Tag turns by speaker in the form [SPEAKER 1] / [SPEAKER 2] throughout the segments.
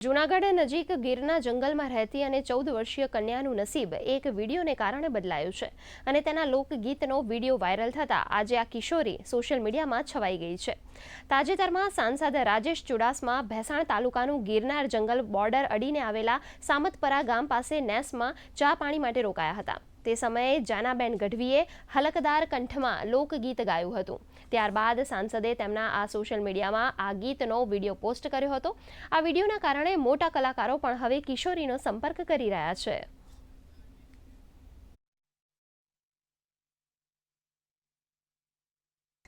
[SPEAKER 1] જૂનાગઢ નજીક ગીરના જંગલમાં રહેતી અને ચૌદ વર્ષીય કન્યાનું નસીબ એક વિડીયોને કારણે બદલાયું છે અને તેના લોકગીતનો વીડિયો વાયરલ થતાં આજે આ કિશોરી સોશિયલ મીડિયામાં છવાઈ ગઈ છે. તાજેતરમાં સાંસદ રાજેશ ચુડાસમા ભેસાણ તાલુકાનું ગિરનાર જંગલ બોર્ડર અડીને આવેલા સામતપરા ગામ પાસે નેસમાં ચા પાણી માટે રોકાયા હતા. તે સમયે જાનાબેન ગઢવીએ હલકદાર કંઠમાં લોકગીત ગાયું હતું. ત્યારબાદ સાંસદે તેમના આ સોશિયલ મીડિયામાં આ ગીતનો વીડિયો પોસ્ટ કર્યો હતો. આ વિડીયોના કારણે મોટા કલાકારો પણ હવે કિશોરીનો સંપર્ક કરી રહ્યા છે.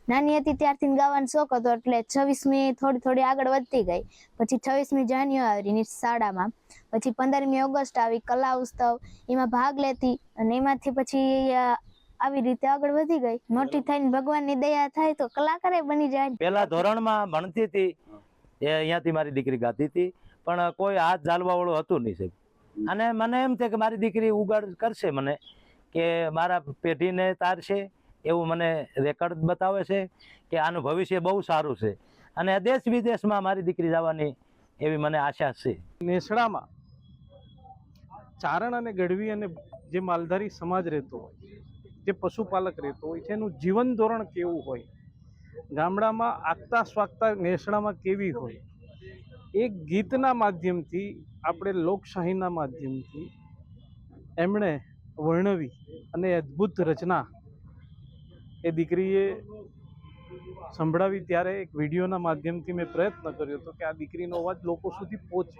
[SPEAKER 2] નાની હતી ત્યારથી ગાવાનો શોખ હતો એટલે છવ્વીસમી થોડી થોડી આગળ વધતી ગઈ. પછી છવ્વીસમી જાન્યુઆરી શાળામાં, પછી પંદરમી ઓગસ્ટ આવી કલા ઉત્સવ, એમાં ભાગ લેતી અને એમાંથી પછી આવી રીતે આગળ વધી ગઈ. મોટી થઈને ભગવાનની દયા થાય તો કલાકારે બની જાય.
[SPEAKER 3] પેલા ધોરણમાં ભણતી હતી. એ અહીંયાથી મારી દીકરી ગાતી હતી. પણ કોઈ હાથ ઝાલવા વાળું હતું નહીં સાહેબ. અને મને એમ છે કે મારી દીકરી ઉગાડ કરશે મને, કે મારા પેઢીને તારશે. એવું મને રેકોર્ડ બતાવે છે કે આનું ભવિષ્ય બહુ સારું છે. અને દેશ વિદેશમાં મારી દીકરી જવાની એવી મને આશા છે.
[SPEAKER 4] નેસડામાં ચારણ અને ગઢવી અને જે માલધારી સમાજ રહેતો હોય, જે પશુપાલક રહેતો હોય છે એનું જીવન ધોરણ કેવું હોય, ગામડામાં આગતા સ્વાગતા નેસડામાં કેવી હોય એક ગીતના માધ્યમથી, આપણે લોકશાહીના માધ્યમથી એમણે વર્ણવી અને અદ્ભુત રચના એ દીકરીએ સંભળાવી ત્યારે એક વિડીયોના માધ્યમથી મેં પ્રયત્ન કર્યો હતો કે આ દીકરીનો અવાજ લોકો સુધી પહોંચે.